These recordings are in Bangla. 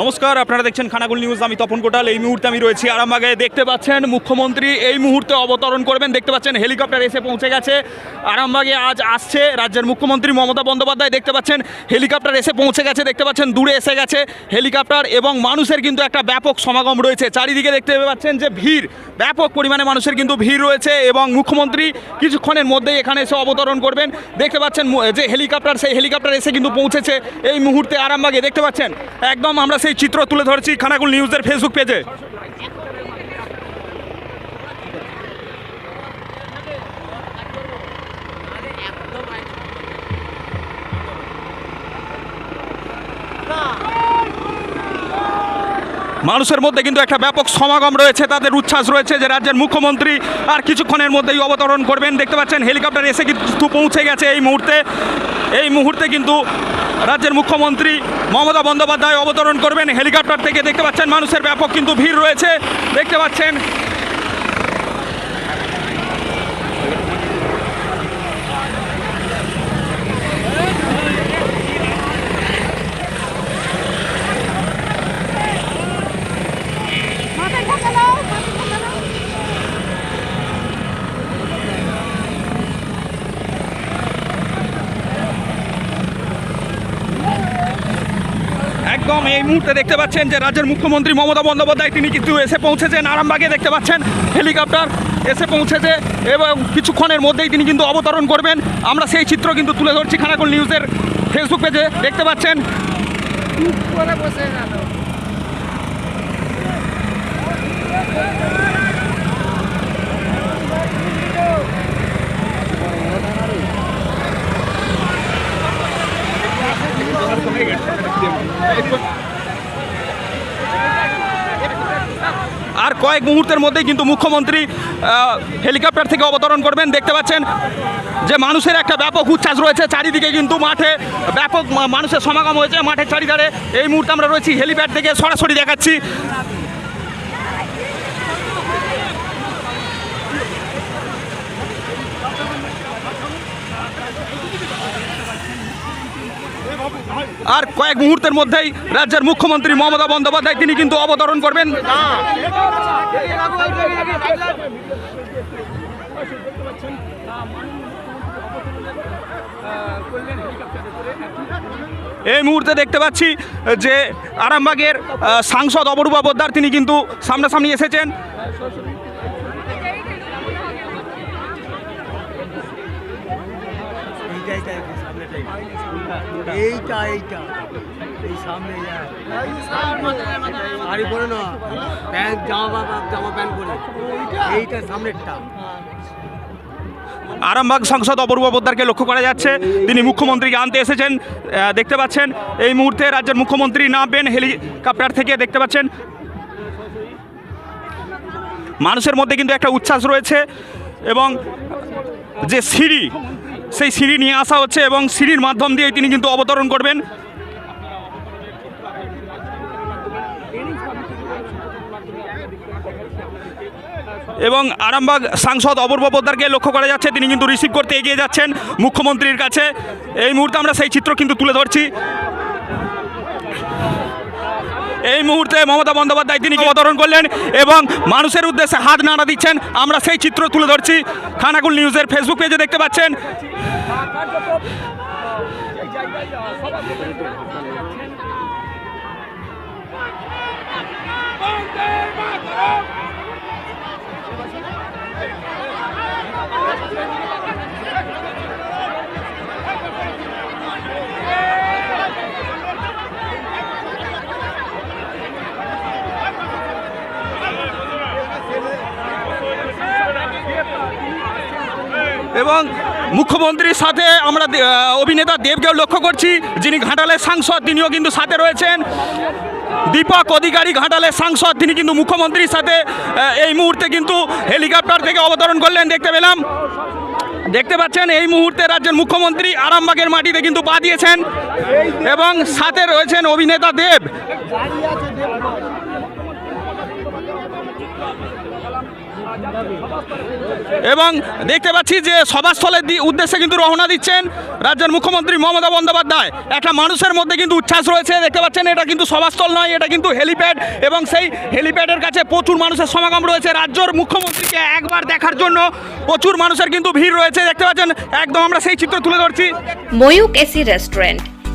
নমস্কার, আপনারা দেখছেন খানাগুল নিউজ। আমি তপন কোটাল। এই মুহূর্তে আমি রয়েছি আরামবাগে। দেখতে পাচ্ছেন মুখ্যমন্ত্রী এই মুহূর্তে অবতরণ করবেন। দেখতে পাচ্ছেন হেলিকপ্টার এসে পৌঁছে গেছে। আরামবাগে আজ আসছে রাজ্যের মুখ্যমন্ত্রী মমতা বন্দ্যোপাধ্যায়। দেখতে পাচ্ছেন হেলিকপ্টার এসে পৌঁছে গেছে। দেখতে পাচ্ছেন দূরে এসে গেছে হেলিকপ্টার এবং মানুষের কিন্তু একটা ব্যাপক সমাগম রয়েছে। চারিদিকে দেখতে পাচ্ছেন যে ভিড়। ব্যাপক পরিমাণে মানুষের কিন্তু ভিড় রয়েছে এবং মুখ্যমন্ত্রী কিছুক্ষণের মধ্যেই এখানে এসে অবতরণ করবেন। দেখতে পাচ্ছেন যে হেলিকপ্টার, সেই হেলিকপ্টার এসে কিন্তু পৌঁছেছে এই মুহূর্তে আরামবাগে। দেখতে পাচ্ছেন, একদম আমরা সেই চিত্র তুলে ধরছি খানাকুল নিউজের ফেসবুক পেজে মানুষের মধ্যে কিন্তু একটা ব্যাপক সমাগম রয়েছে, তাদের উচ্ছ্বাস রয়েছে যে রাজ্যের মুখ্যমন্ত্রী আর কিছুক্ষণের মধ্যেই অবতরণ করবেন। দেখতে পাচ্ছেন, হেলিকপ্টার এসে কিন্তু পৌঁছে গেছে এই মুহূর্তে। এই মুহূর্তে কিন্তু রাজ্যের মুখ্যমন্ত্রী মমতা বন্দ্যোপাধ্যায় অবতরণ করবেন। হেলিকপ্টার থেকে দেখতে পাচ্ছেন, মানুষের ব্যাপক কিন্তু ভিড় রয়েছে। দেখতে পাচ্ছেন একদম এই মুহূর্তে দেখতে পাচ্ছেন যে রাজ্যের মুখ্যমন্ত্রী মমতা বন্দ্যোপাধ্যায়, তিনি কিন্তু এসে পৌঁছেছেন আরামবাগে দেখতে পাচ্ছেন হেলিকপ্টার এসে পৌঁছেছে এবং কিছুক্ষণের মধ্যেই তিনি কিন্তু অবতরণ করবেন। আমরা সেই চিত্র কিন্তু তুলে ধরছি খানাকুল নিউজের ফেসবুক পেজে দেখতে পাচ্ছেন। বসে গেল আর কয়েক মুহূর্তের মধ্যেই কিন্তু মুখ্যমন্ত্রী হেলিকপ্টার থেকে অবতরণ করবেন। দেখতে পাচ্ছেন যে মানুষের একটা ব্যাপক উচ্ছ্বাস রয়েছে। চারিদিকে কিন্তু মাঠে ব্যাপক মানুষের সমাগম হয়েছে মাঠের চারিধারে। এই মুহূর্তে আমরা রয়েছি হেলিপ্যাড থেকে সরাসরি দেখাচ্ছি। আর কয়েক মুহূর্তের মধ্যেই রাজ্যের মুখ্যমন্ত্রী মমতা বন্দ্যোপাধ্যায় তিনি কিন্তু অবতরণ করবেন। এই মুহূর্তে দেখতে পাচ্ছি যে আরামবাগের সাংসদ অপরূপা পোদ্দার তিনি কিন্তু সামনাসামনি এসেছেন। এইটা এইটা এই সামনে যায় শাড়ি পরে না প্যান্ট জামা জামা প্যান্ট পরে। এইটা সামনেরটা। আরামবাগ সাংসদ অপূর্ব পোদ্দারকে লক্ষ্য করা যাচ্ছে। তিনি মুখ্যমন্ত্রীকে আনতে এসেছেন। দেখতে পাচ্ছেন এই মুহূর্তে রাজ্যের মুখ্যমন্ত্রী নামবেন হেলিকপ্টার থেকে দেখতে পাচ্ছেন। মানুষের মধ্যে কিন্তু একটা উচ্ছ্বাস রয়েছে এবং যে সিঁড়ি সেই সিঁড়ি নিয়ে আসা হচ্ছে এবং সিঁড়ির মাধ্যম দিয়ে তিনি কিন্তু অবতরণ করবেন। এবং আরামবাগ সাংসদ অপূর্ব পোদ্দারকে লক্ষ্য করা যাচ্ছে, তিনি কিন্তু রিসিভ করতে এগিয়ে যাচ্ছেন মুখ্যমন্ত্রীর কাছে। এই মুহূর্তে আমরা সেই চিত্র কিন্তু তুলে ধরছি। এই মুহূর্তে মমতা বন্দ্যোপাধ্যায় তিনি অবতরণ করলেন এবং মানুষের উদ্দেশ্যে হাত নাড়া দিচ্ছেন, আমরা সেই চিত্র তুলে ধরছি। খানাকুল নিউজের ফেসবুক পেজে দেখতে পাচ্ছেন। কার্যক্রম এই জায়গায় সবার Thank you. এবং মুখ্যমন্ত্রীর সাথে আমরা অভিনেতা দেবকেও লক্ষ্য করছি, যিনি ঘাটালের সাংসদ, তিনিও কিন্তু সাথে রয়েছেন। দীপক অধিকারী ঘাটালের সাংসদ, তিনি কিন্তু মুখ্যমন্ত্রীর সাথে এই মুহূর্তে কিন্তু হেলিকপ্টার থেকে অবতরণ করলেন, দেখতে পেলাম। দেখতে পাচ্ছেন, এই মুহূর্তে রাজ্যের মুখ্যমন্ত্রী আরামবাগের মাটিতে কিন্তু পা দিয়েছেন এবং সাথে রয়েছেন অভিনেতা দেব। এবং দেখতে পাচ্ছি যে সভাস্থলের উদ্দেশ্যে কিন্তু রওনা দিচ্ছেন রাজ্যের মুখ্যমন্ত্রী মমতা বন্দ্যোপাধ্যায়। একটা মানুষের মধ্যে কিন্তু উচ্ছ্বাস রয়েছে, দেখতে পাচ্ছেন এটা কিন্তু সভাস্থল নয়, এটা কিন্তু হেলিপ্যাড এবং সেই হেলিপ্যাডের কাছে প্রচুর মানুষের সমাগম রয়েছে। রাজ্যের মুখ্যমন্ত্রীকে একবার দেখার জন্য প্রচুর মানুষের কিন্তু ভিড় রয়েছে, দেখতে পাচ্ছেন, একদম আমরা সেই চিত্র তুলে ধরছি। Mayukh AC restaurant.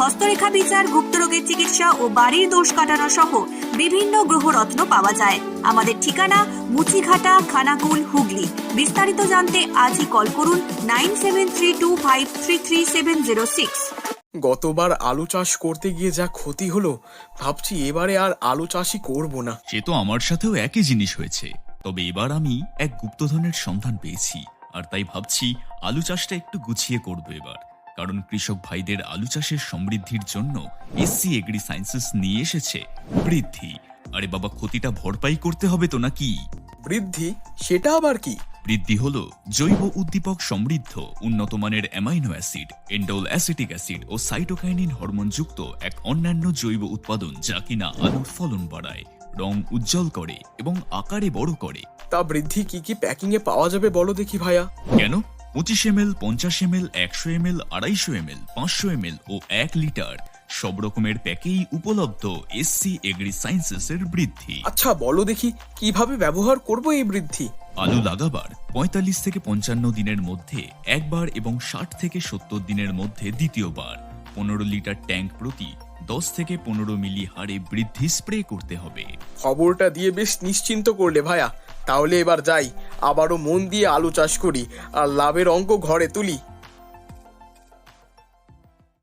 হস্তরেখা বিচার গুপ্তরোগের চিকিৎসা ও বাড়ির দোষ কাটানো সহ বিভিন্ন গ্রহরত্ন পাওয়া যায়। আমাদের ঠিকানা মুচিঘাটা খানাকুল হুগলি। বিস্তারিত জানতে আজই কল করুন nine seven three two five three three seven zero six. গতবার আলু চাষ করতে গিয়ে যা ক্ষতি হলো ভাবছি এবারে আর আলু চাষই করব না। সে তো আমার সাথেও একই জিনিস হয়েছে। তবে এবার আমি এক গুপ্তধনের সন্ধান পেয়েছি আর তাই ভাবছি আলু চাষটা একটু গুছিয়ে করব এবার। কারণ কৃষক ভাইদের আলু চাষের সমৃদ্ধির জন্য এসসি এগ্রি সায়েন্সেস নিয়ে এসেছে। বৃদ্ধি। আরে বাবা ক্ষতিটা ভরপাই করতে হবে তো নাকি? বৃদ্ধি? সেটা আবার কি? বৃদ্ধি হলো জৈব উদ্দীপক সমৃদ্ধ উন্নত মানের amino acid indole acetic acid ও সাইটোকাইনিন হরমোনযুক্ত এক অন্যান্য জৈব উৎপাদন যা কিনা আলুর ফলন বাড়ায় রং উজ্জ্বল করে এবং আকারে বড় করে। তা বৃদ্ধি কি কি প্যাকিং এ পাওয়া যাবে বলো দেখি ভাইয়া। কেন? পঁচিশ এম এল পঞ্চাশ এম এল একশো এম এল আড়াইশো এম এল পাঁচশো এম এল ও এক লিটার। সব রকমের প্যাকেই উপলব্ধ এসসি এগ্রি সায়েন্সেস এর বৃদ্ধি। আচ্ছা বলো দেখি কীভাবে ব্যবহার করব এই বৃদ্ধি? আলু লাগাবার পঁয়তাল্লিশ থেকে পঞ্চান্ন দিনের মধ্যে একবার এবং ষাট থেকে সত্তর দিনের মধ্যে দ্বিতীয়বার। পনেরো লিটার ট্যাঙ্ক প্রতি দশ থেকে পনেরো মিলি হারে বৃদ্ধি স্প্রে করতে হবে। খবরটা দিয়ে বেশ নিশ্চিন্ত করলে ভাইয়া তাহলে এবার যাই আবারও মন দিয়ে আলু চাষ করি আর লাভের অঙ্ক ঘরে তুলি।